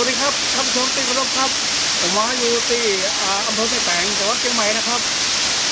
วัสดีครับท่านผู้ชมที่เคารพครับ ผมมาอยู่ที่อำเภอแม่แตงจังหวัดเชียงใหม่นะครับ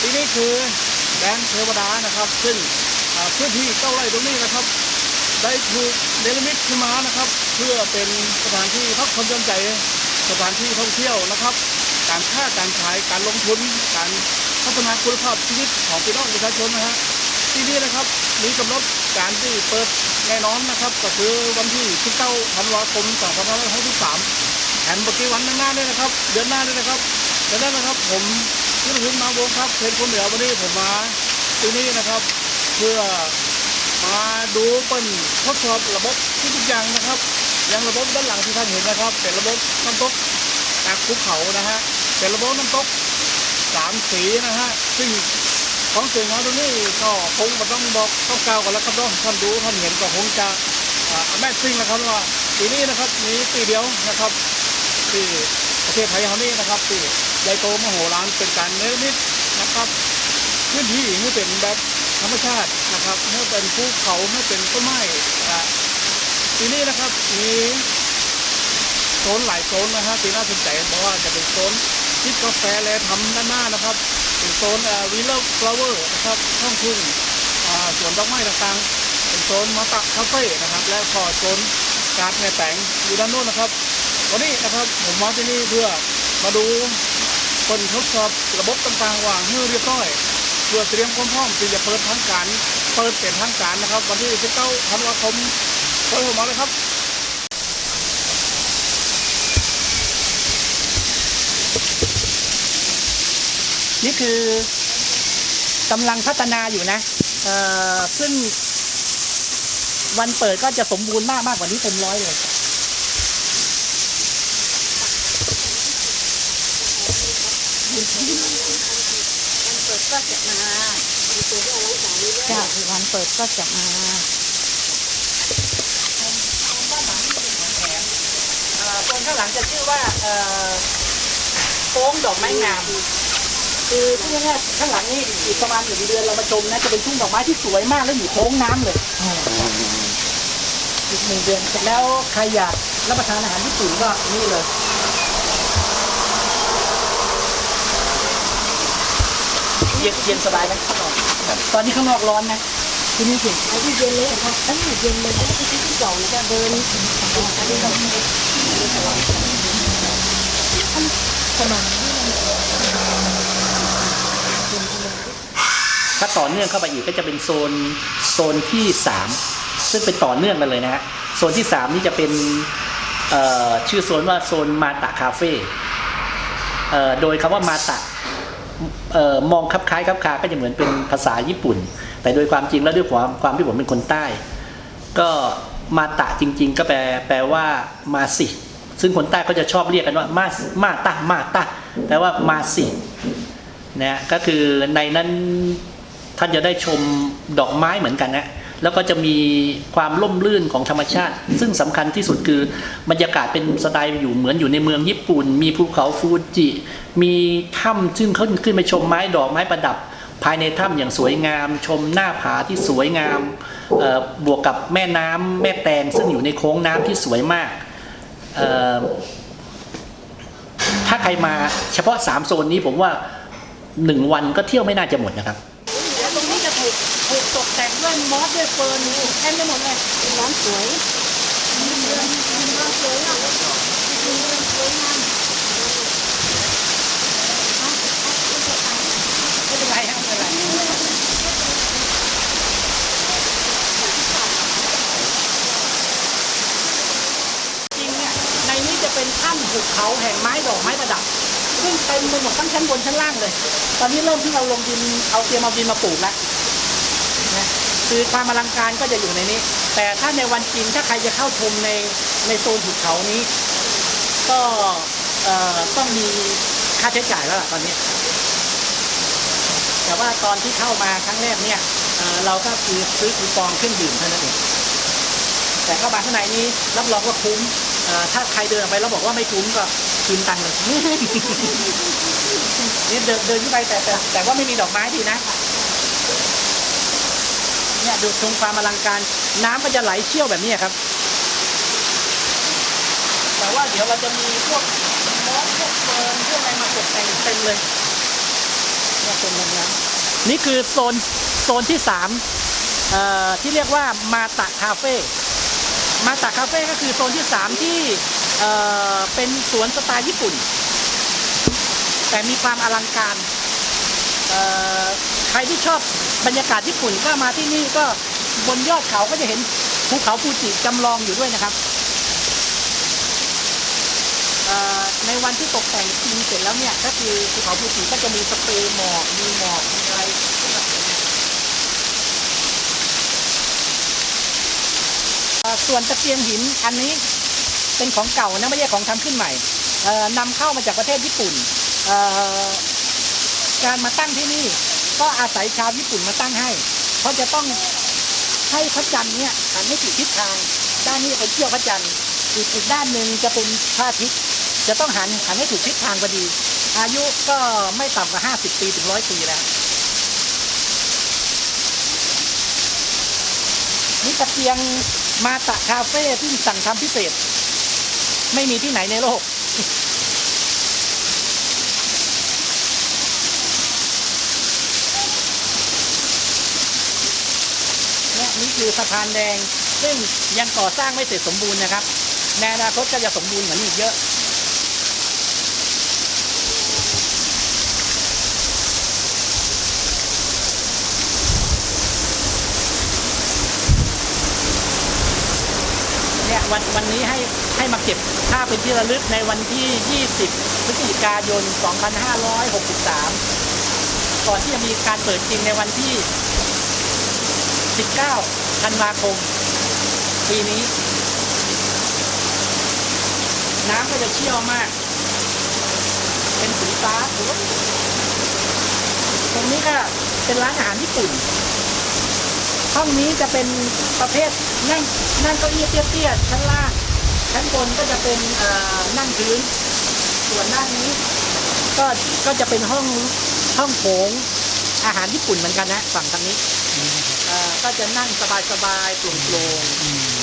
ที่นี่คือแดนเทวดานะครับ ซึ่งพื้นที่เก้าไร่ตรงนี้นะครับ ได้ถูกเนรมิตขึ้นมานะครับ เพื่อเป็นสถานที่พักผ่อนหย่อนใจสถานที่ท่องเที่ยวนะครับ การค้าการขายการลงทุน การพัฒนาคุณภาพชีวิตของพี่น้องประชาชนนะฮะที่นี่นะครับมีกำหนดการที่เปิด แน่นอนนะครับก็คือวันที่19ธันวาคม2563แผนปฏิวันข้างหน้าด้วยนะครับ เดือนหน้าด้วยนะครับดังนั้นนะครับ ผมยุทธภูมินาวงครับเพนคนเหนือวันนี้ผมมาที่นี่นะครับ เพื่อมาดูเปิ้นทดสอบระบบทุกอย่างนะครับอย่างระบบด้านหลังที่ท่านเห็นนะครับ เป็นระบบน้ำตกจากภูเขานะฮะเป็นระบบน้ำตกสามสีนะฮะซึ่ง ของสวยงามตรงนี้ก็คงไม่ต้องบอกต้องกล่าวกันแล้วครับเนาะท่านดูท่านเห็นก็คงจะอ่าแม่ซิ่งนะครับว่าปีนี้นะครับมีปีเดียวนะครับที่ประเทศไทยเรานี่นะครับที่ใหญ่โตมโหฬารเป็นการเนรมิตนะครับพื้นที่ให้เป็นแบบธรรมชาตินะครับให้เป็นภูเขาให้เป็นต้นไม้นะทีนี้นะครับมีโซนหลายโซนนะฮะที่น่าสนใจเพราะว่าจะเป็นโซนจิบกาแฟและทำด้านหน้านะครับ นโซนวิลเลอร์ฟลาเวอร์นะครับห้องทุ่งสวนดอกไม้ต่างๆเป็นโซนมาตะคาเฟ่นะครับ และพอโซนการ์ดในแต่งอยู่ด้านโน้นนะครับ วันนี้นะครับผมมาที่นี่เพื่อมาดูคนทดสอบระบบต่างๆวางให้เรียบร้อย เพื่อเตรียมความพร้อมที่จะเปิดทางการ เปิดเป็นทางการนะครับ วันที่19ธันวาคมเปิดมาเลยครับ นี่คือกำลังพัฒนาอยู่นะเอ่อซึ่งวันเปิดก็จะสมบูรณ์มากมากกว่านี้เต็มร้อยเลยเปิดก็จะมาตัวที่เอาไว้สายเรื่อยๆวันเปิดก็จะมาเอ่อตรงข้างหลังจะชื่อว่าโค้งดอกไม้งาม คือที่แน่ๆข้างหลังนี่อีกประมาณหนึ่งเดือนเรามาชมนะจะเป็นทุ่งดอกไม้ที่สวยมากแล้วอยู่โค้งน้ำเลยอีกหนึ่งเดือนเสร็จแล้วใครอยากรับประทานอาหารญี่ปุ่นก็นี่เลยเย็นเย็นสบายไหมข้างนอกตอนนี้ข้างนอกร้อนนะที่นี่สิๆเอาที่เย็นเลยค่ะเอ้ยเย็นเลยเพราะว่าที่ที่เก่าเลยจะเดินอันนี้เราขนม ถ้าต่อเนื่องเข้าไปอีกก็จะเป็นโซนโซนที่ 3 ซึ่งเป็นต่อเนื่องกันเลยนะฮะโซนที่ 3 นี่จะเป็นชื่อโซนว่าโซนมาตะคาเฟ่โดยคำว่ามาตะออมองคลับคล้ายคับคาก็จะเหมือนเป็นภาษาญี่ปุ่น แต่โดยความจริงแล้วด้วยความความที่ผมเป็นคนใต้ ก็มาตะจริง ๆ ก็แปลแปลว่ามาสิ ซึ่งคนใต้ก็จะชอบเรียกกันว่ามามาตะมาตะแปลว่ามาสินะก็คือในนั้น ท่านจะได้ชมดอกไม้เหมือนกันนะแล้วก็จะมีความร่มรื่นของธรรมชาติ ซึ่งสำคัญที่สุดคือบรรยากาศเป็นสไตล์อยู่เหมือนอยู่ในเมืองญี่ปุ่น มีภูเขาฟูจิ มีถ้ำซึ่งเขาขึ้นไปชมไม้ดอกไม้ประดับ ภายในถ้ำอย่างสวยงาม ชมหน้าผาที่สวยงามบวกกับแม่น้ำแม่แตงซึ่งอยู่ในโค้งน้ำที่สวยมากถ้าใครมาเฉพาะสามโซนนี้ผมว่าหนึ่งวันก็เที่ยวไม่น่าจะหมดนะครับ เดี๋ยวตรงนี้จะถูกถูกตก แต่งด้วยมอสด้วยเฟิร์นเต็มไปหมดเลยร้านสวยร้านสวยอะสวยงามไม่เป็นไรครับไม่เป็นไรจริงเนี่ยในนี้จะเป็นถ้ำภูเขาแห่งไม้ดอกไม้ประดับซึ่งเต็มไปหมดทั้งชั้นบนชั้นล่างเลย ตอนนี้เริ่มที่เอาลงดินเอาเตรียมเอาดินมาปลูกแล้วนะ คือความอลังการก็จะอยู่ในนี้ แต่ถ้าในวันจริงถ้าใครจะเข้าชมในในโซนภูเขานี้ ก็ต้องมีค่าใช้จ่ายแล้วล่ะตอนนี้ แต่ว่าตอนที่เข้ามาครั้งแรกเนี่ยเเราก็คือซื้อคูปองเครื่องดื่มเท่านั้นเองแต่เข้ามาข้างในนี้รับรองว่าคุ้มถ้าใครเดินออกไปแล้วบอกว่าไม่คุ้มก็คืนตังค์เลยนี่เดินเดินขึ้นไปแต่แต่แต่ว่าไม่มีดอกไม้ดีนะ เนี่ยดูชมความอลังการ น้ำก็จะไหลเชี่ยวแบบนี้ครับ แต่ว่าเดี๋ยวเราจะมีพวกมอสพวกเฟิร์นพวกอะไรมาตกแต่งเต็มเลยเนี่ยเป็นแบบนั้นนี่คือโซนโซนที่สามที่เรียกว่ามาตะคาเฟ่มาตะคาเฟ่ก็คือโซนที่สามที่เป็นสวนสไตล์ญี่ปุ่น แต่มีความอลังการ ครที่ชอบบรรยากาศญี่ปุ่นก็มาที่นี่ก็บนยอดเขาก็จะเห็นภูเขาฟูจิจำลองอยู่ด้วยนะครับในวันที่ตกแต่งจริงเสร็จแล้วเนี่ยก็คือภูเขาฟูจิก็จะมีสเปรย์หมอกมีหมอกมีอะไรที่แบบนี้ส่วนตะเกียงหินอันนี้เป็นของเก่านะไม่ใช่ของทำขึ้นใหม่เอ่อนำเข้ามาจากประเทศญี่ปุ่นการมาตั้งที่นี่ ก็อาศัยชาวญี่ปุ่นมาตั้งให้ เพราะจะต้องให้พระจันทร์เนี่ยหันให้ถูกทิศทาง ด้านนี้เป็นเที่ยวพระจันทร์อีกอีกด้านหนึ่งจะเป็นพระอาทิตย์จะต้องหันหันให้ถูกทิศทางพอดี อายุก็ไม่ต่ำกว่า50ปีถึงร้อยปีแล้วนี่ตะเกียงมาตะคาเฟ่ที่สั่งทำพิเศษ ไม่มีที่ไหนในโลก เนี่ยนี่ คือสะพานแดง ซึ่งยังก่อสร้างไม่เสร็จสมบูรณ์นะครับในอนาคตก็จะสมบูรณ์เหมือนนี้อีกเยอะเนี่ยวันวันนี้ให้ให้มาเก็บภาพเป็นที่ระลึกในวันที่ 20 พฤศจิกายน 2563 ก่อนที่จะมีการเปิดจริงในวันที่ 19 ธันวาคม ปีนี้ น้ำก็จะเชี่ยวมาก เป็นสีฟ้าสวยตรงนี้ก็เป็นร้านอาหารญี่ปุ่น ห้องนี้จะเป็นประเภทนั่งนั่งเก้าอี้เตี้ยๆชั้นล่างชั้นบนก็จะเป็นนั่งพื้น ส่วนด้านนี้ ก็ก็จะเป็นห้องห้องโถงอาหารญี่ปุ่นเหมือนกันนะฝั่งทางนี้ ก็จะนั่งสบายๆโปร่ง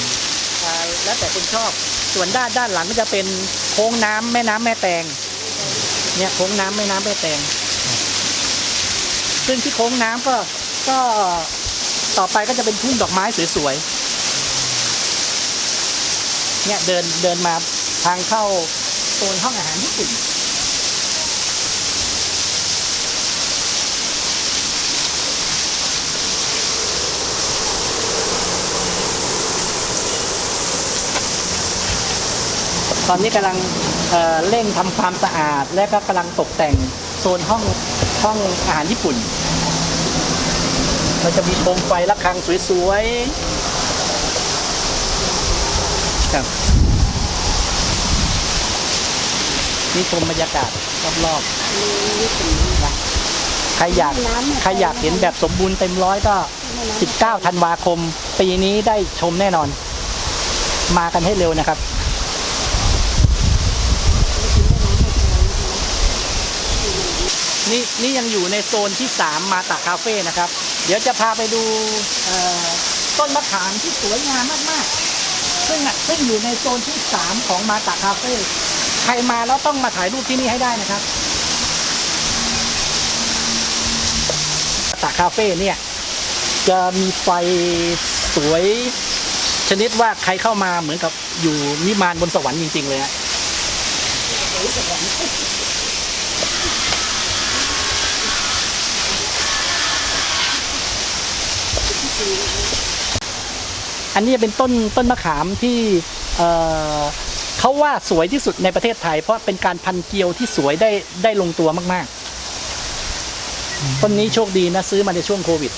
ๆอ่อแล้วแต่คนชอบ ส่วนด้านด้านหลังก็จะเป็นโค้งน้ำแม่น้ำแม่แตง เนี่ยโค้งน้ำแม่น้ำแม่แตง ซึ่งที่โค้งน้ำก็ก็ต่อไปก็จะเป็นทุ่งดอกไม้สวยๆ เนี่ยเดินเดินมาทางเข้าโซนห้องอาหารญี่ปุ่น ตอนนี้กำลังเอ่อเร่งทำความสะอาด และก็กำลังตกแต่งโซนห้องห้องอาหารญี่ปุ่นเราจะมีโคมไฟระฆังสวยๆครับนี่ชมบรรยากาศรอบๆนะใครอยากใครอยากเห็นแบบสมบูรณ์เต็มร้อยก็ 19 ธันวาคม ปีนี้ได้ชมแน่นอน มากันให้เร็วนะครับ นี่นี่ยังอยู่ในโซนที่ 3 มาตาคาเฟ่นะครับ เดี๋ยวจะพาไปดูต้นมะขามที่สวยงามมากๆ ซึ่งซึ่งอยู่ในโซนที่ 3 ของมาตาคาเฟ่ใครมาแล้วต้องมาถ่ายรูปที่นี่ให้ได้นะครับมาตาคาเฟ่เนี่ยจะมีไฟสวยชนิดว่าใครเข้ามาเหมือนกับอยู่นิมานบนสวรรค์จริง ๆ เลยฮะ อันนี้เป็นต้นต้นมะขามที่เอ่อเขาว่าสวยที่สุดในประเทศไทย เพราะเป็นการพันเกลียวที่สวยได้ได้ลงตัวมาก ๆ ต้นนี้โชคดีนะซื้อมาในช่วงโควิด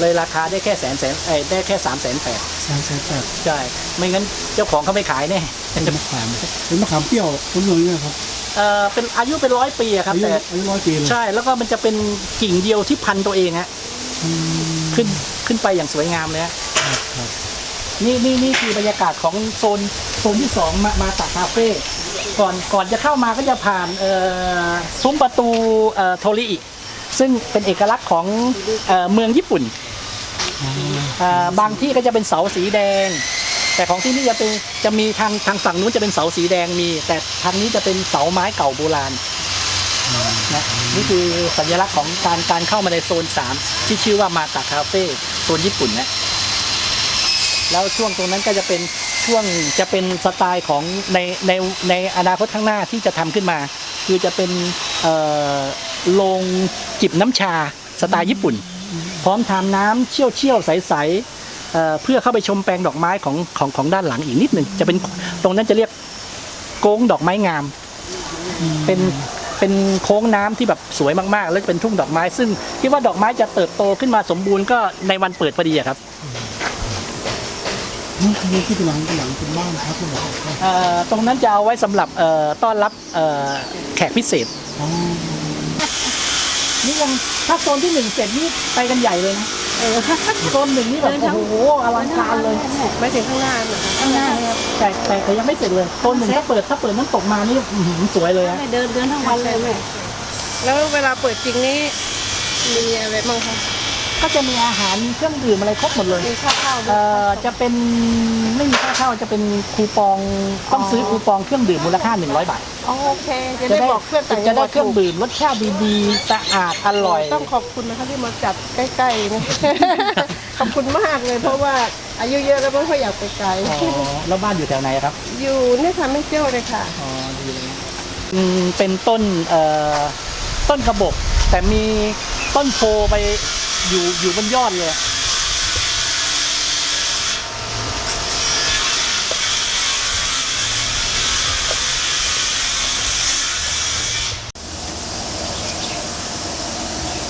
เลยราคาได้แค่แสนแสนเอ้ยได้แค่สามแสนแปดสามแสนแปดใช่ไม่งั้นเจ้าของเขาไม่ขายแน่เป็นมะขามเป็นมะขามเปรี้ยวต้นเลยเนี่ยครับเอ่อเป็นอายุเป็นร้อยปีอะครับอายุแต่อายุร้อยปีเลยใช่แล้วก็มันจะเป็นกิ่งเดียวที่พันตัวเองฮะอืมขึ้นขึ้นไปอย่างสวยงามเลยฮะครับครับ นี่นี่นี่คือบรรยากาศของโซนโซนที่สองมามาตาคาเฟ่ก่อนก่อนจะเข้ามาก็จะผ่านเอ่อซุ้มประตูเอ่อโทริอิซึ่งเป็นเอกลักษณ์ของเอ่อเมืองญี่ปุ่นอ๋ออ่าบางที่ก็จะเป็นเสาสีแดงแแต่ของที่นี่จะเป็นจะมีทางทางฝั่งนู้นจะเป็นเสาสีแดงมี แต่ทางนี้จะเป็นเสาไม้เก่าโบราณนะนี่คือสัญลักษณ์ของการการเข้ามาในโซน 3 ที่ชื่อว่ามาตาคาเฟ่โซนญี่ปุ่นนะ แล้วช่วงตรงนั้นก็จะเป็นช่วงจะเป็นสไตล์ของในในในอนาคตข้างหน้าที่จะทำขึ้นมา คือจะเป็นโรงจิบน้ำชาสไตล์ญี่ปุ่น พร้อมทำน้ำเชี่ยวเชี่ยวใสๆเอ่อเพื่อเข้าไปชมแปลงดอกไม้ของของของด้านหลังอีกนิดหนึ่งจะเป็นตรงนั้นจะเรียกโก้งดอกไม้งาม เป็นเป็นโค้งน้ำที่แบบสวยมากๆ แล้วเป็นทุ่งดอกไม้ ซึ่งคิดว่าดอกไม้จะเติบโตขึ้นมาสมบูรณ์ก็ในวันเปิดพอดีครับ นี่คือที่เป็นหลังเป็นหลังเป็นบ้านพักหรือเปล่าครับเอ่อตรงนั้นจะเอาไว้สำหรับเอ่อต้อนรับเอ่อแขกพิเศษ อ๋อนี่ยังถ้าโซนที่หนึ่งเสร็จนี่ไปกันใหญ่เลยนะเออโซนหนึ่งนี่แบบโอ้โหอลังการเลยไม่ถึงข้างหน้าเหรอคะข้างหน้าครับแต่แต่แต่ยังไม่เสร็จเลยโซนหนึ่งถ้าเปิดถ้าเปิดน้ำตกมานี่อื้อหือสวยเลยฮะไม่เดินเดินทั้งวันเลยแม่แล้วเวลาเปิดจริงนี้มีอะไรบ้างคะ ก็จะมีอาหารมีเครื่องดื่มอะไรครบหมดเลยมีข้าวข้าวด้วเอ่ยอจะเป็นไม่มีค่าเข้าจะเป็นคูปองต้องซื้อคูปองเครื่องดื่มมูลค่า 100 บาท อ๋อโอเค จะได้บอกเพื่อนต่างจะจังหได้วัดเครื่องถูกดื่มรสชาติดีๆสะอาดอร่อย ต้องขอบคุณนะคะที่มาจัดใกล้ๆนะ ขอบคุณมากเลยเพราะว่าอายุเยอะแล้วไม่ค่อยอยากไปไกล อ๋อแล้วบ้านอยู่แถวไหนครับอยู่เนี่ยค่ะไม่เที่ยวเลยค่ะ อ๋อดีเลยนะอืมเป็นต้นเอ่อต้นกระบอกแต่มีต้นโพไป อยู่อยู่บนยอดเลย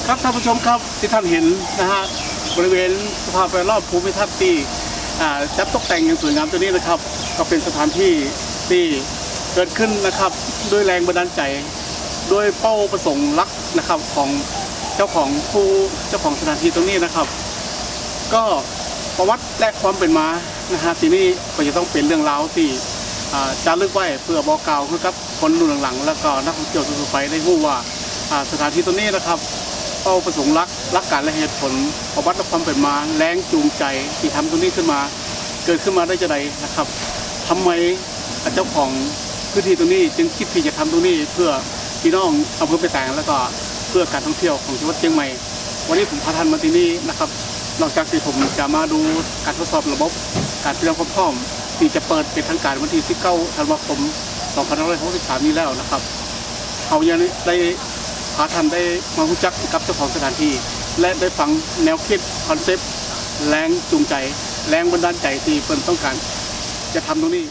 ครับท่านผู้ชมครับที่ท่านเห็นนะฮะบริเวณสภาพแวดล้อมภูมิทัศน์ที่อ่าจัดตกแต่งอย่างสวยงามตัวนี้นะครับ ก็เป็นสถานที่ที่เกิดขึ้นนะครับด้วยแรงบันดาลใจ ด้วยเป้าประสงค์ลักนะครับของ จ้าของผู้เจ้าของสถานที่ตรงนี้นะครับ ก็ประวัติและความเป็นมานะฮะที่นี้ก็จะต้องเป็นเรื่องราวที่จารึกไว้เพื่อบอกกล่าวให้กับคนรุ่นหลังๆ แล้วก็นักท่องเที่ยวทั่วไปได้รู้ว่าสถานที่ตรงนี้นะครับเป้าประสงค์รักรักการและเหตุผลประวัติและความเป็นมาแรงจูงใจที่ทำตรงนี้ขึ้นมา เกิดขึ้นมาได้จะใดนะครับทำไมเจ้าของพื้นที่ตรงนี้จึงคิดที่จะทำตรงนี้เพื่อพี่น้องอำเภอไปแต่งแล้วก็ เพื่อการท่องเที่ยวของจังหวัดเชียงใหม่ วันนี้ผมพาท่านมาที่นี่นะครับ นอกจากที่ผมจะมาดูการทดสอบระบบ การเตรียมความพร้อมที่จะเปิดเป็นทางการวันที่19ธันวาคม2563นี้แล้วนะครับเขายังได้พาท่านได้มารู้จักกับเจ้าของสถานที่ และได้ฟังแนวคิดคอนเซปต์แรงจูงใจ แรงบันดาลใจที่เพิ่นต้องการจะทำตรงนี้